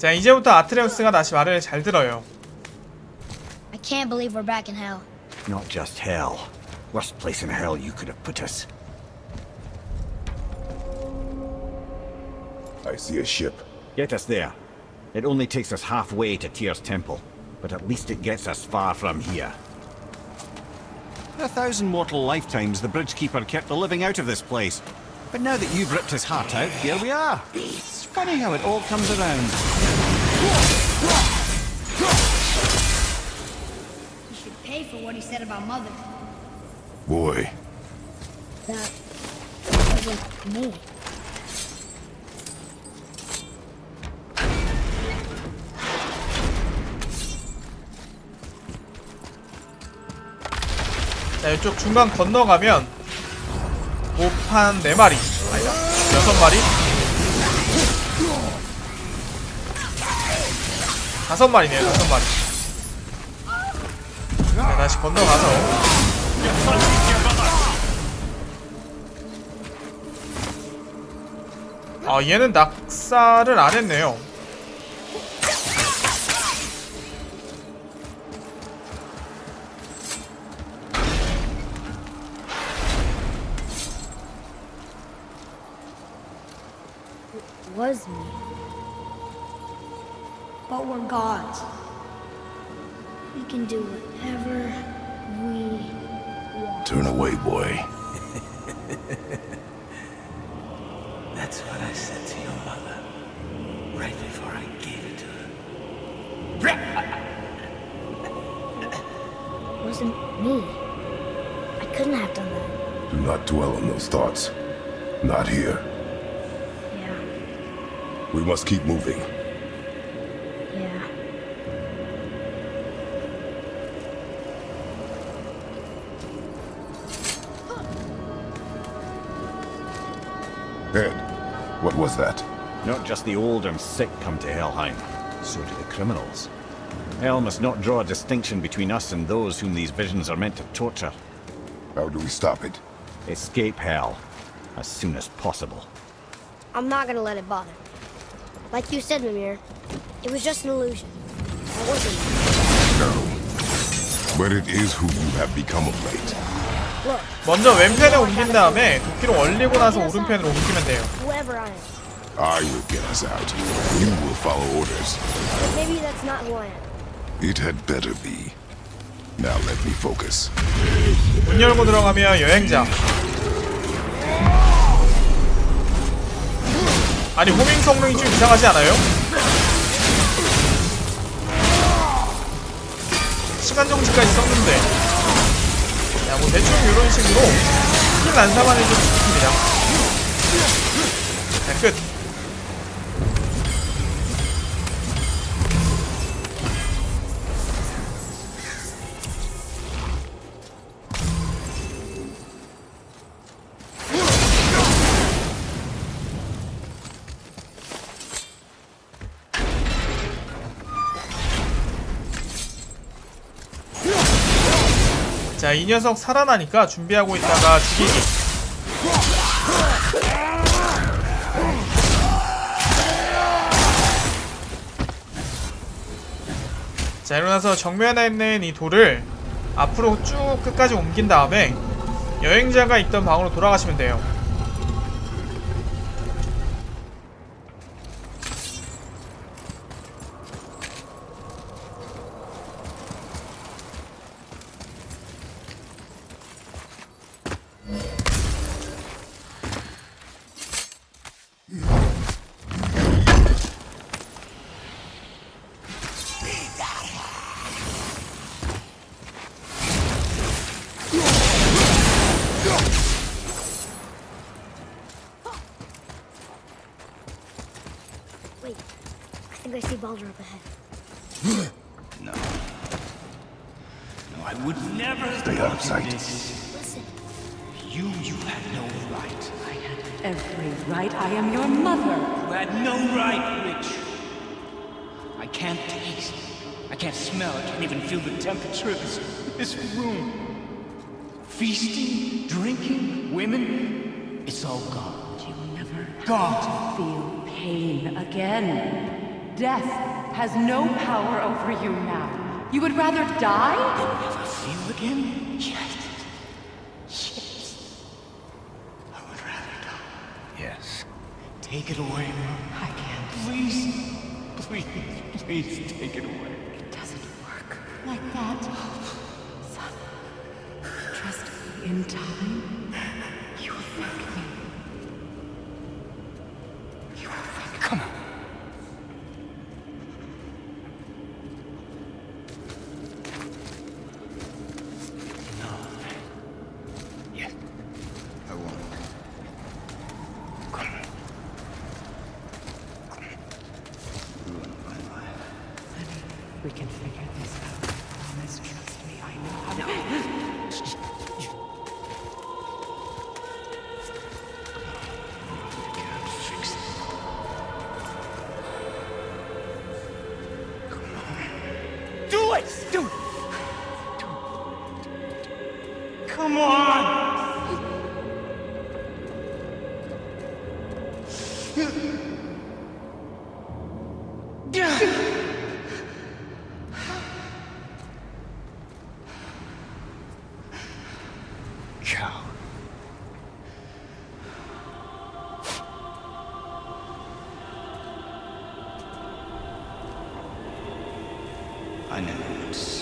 자 이제부터 아트레우스가 다시 말을 잘 들어요. I can't believe we're back in hell. Not just hell. Worst place in hell you could have put us. I see a ship. Get us there. It only takes us halfway to Tyr's temple, but at least it gets us far from here. For a thousand mortal lifetimes, the Bridgekeeper kept the living out of this place. But now that you've ripped his heart out, here we are. Funny how it all comes around. He should pay for what he said about Mother. Boy, That wasn't me. 자 이쪽 중간 건너가면 오판 4마리 아니다 6마리 5마리네요 5마리. 네, 다시 건너가서. 아 얘는 낙사를 안 했네요. But we're gods. We can do whatever we want. turn away, boy. That's what I said to your mother. Right before I gave it to her. It wasn't me. I couldn't have done that. Do not dwell on those thoughts. Not here. Yeah, We must keep moving. Yeah. Ed, what was that? Not just the old and sick come to Helheim, so do the criminals. Hell must not draw a distinction between us and those whom these visions are meant to torture. How do we stop it? Escape Hell as soon as possible. I'm not gonna let it bother me. Like you said, Mimir, it was just an illusion. It wasn't. No. But it is who you have become of late. Look, 먼저 왼편에 옮긴 다음에 도끼로 얼리고 나서 오른편으로 옮기면 돼요 whoever I am. I will get us out. You will follow orders. But maybe that's not who I am. It had better be. Now let me focus. 문 열고 들어가면 여행자 아니 호밍 성능이 좀 이상하지 않아요? 시간 정지까지 썼는데. 야 뭐 대충 이런 식으로 킬 난사만 해도 좋습니다. 자끝 자, 이 녀석 살아나니까 준비하고 있다가 죽이기. 자, 일어나서 정면에 있는 이 돌을 앞으로 쭉 끝까지 옮긴 다음에 여행자가 있던 방으로 돌아가시면 돼요. Think I see Balder up ahead. No. No, I would never have Stay out of sight. this. Listen, You, you had no right. I had every right. I am your mother. You had no right, Rich. I can't taste. I can't smell. I can't even feel the temperature of this, this room. Feasting, drinking, women. It's all gone. You'll never Gone. feel pain again. Death has no power over you now. You would rather die? Never feel again? Yes. Yes. I would rather die. Yes. Take it away, Mom. I can't. Please. Please. Please take it away. It doesn't work like that. Son, trust me. In time, Cow. I never want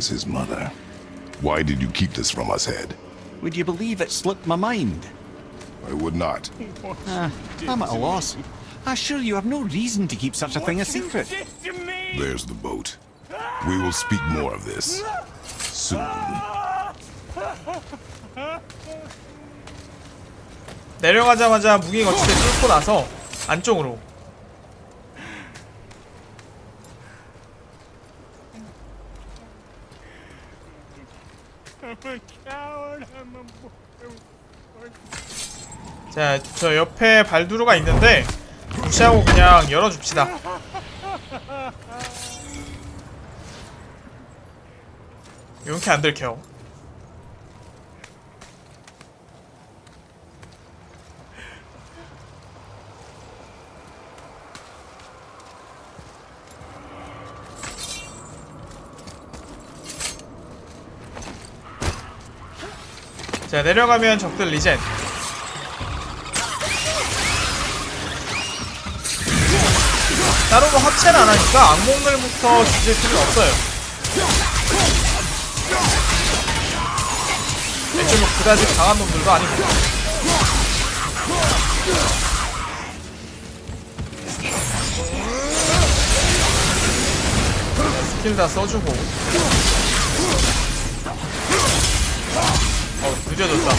is his mother. Why did you keep this from us, Head? Would you believe it slipped my mind? I would not. I'm at a loss. I assure you have no reason to keep such a thing a secret. There's the boat. We will speak more of this soon. 내려가자마자 무기 거치대 뚫고 나서 안쪽으로 자, 저 옆에 발두루가 있는데 무시하고 그냥 열어줍시다. 이렇게 안 들켜. 자, 내려가면 적들 리젠. 따로 뭐 합체를 안 하니까 악몽들부터 주제 필요는 없어요. 애초에 뭐 그다지 강한 놈들도 아니고. 스킬 다 써주고. 어, 느려졌다.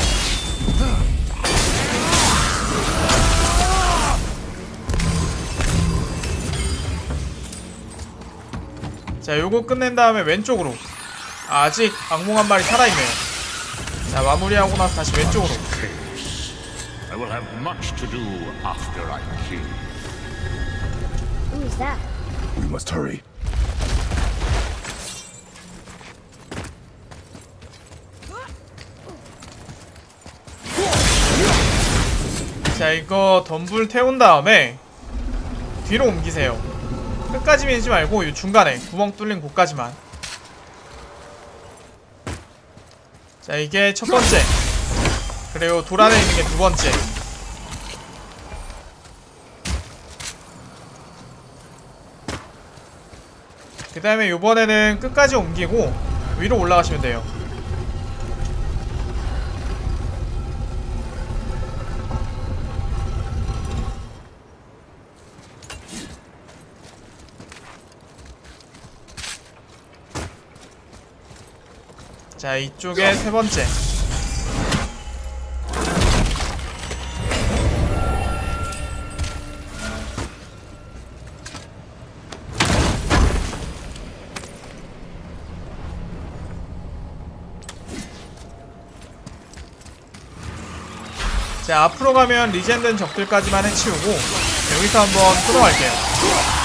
자, 요거 끝낸 다음에 왼쪽으로. 아직 악몽 한 마리 살아있네요. 자, 마무리하고 나서 다시 왼쪽으로. I will have much to do after I kill. Who is that? We must hurry. 자, 이거 덤불 태운 다음에 뒤로 옮기세요. 끝까지 밀지 말고 이 중간에 구멍 뚫린 곳까지만. 자, 이게 첫 번째. 그리고 돌 안에 있는 게 두 번째. 그 다음에 요번에는 끝까지 옮기고 위로 올라가시면 돼요. 자, 이쪽에 세 번째. 자, 앞으로 가면 리젠된 적들까지만 해치우고 여기서 한번 끊어갈게요. Ugh.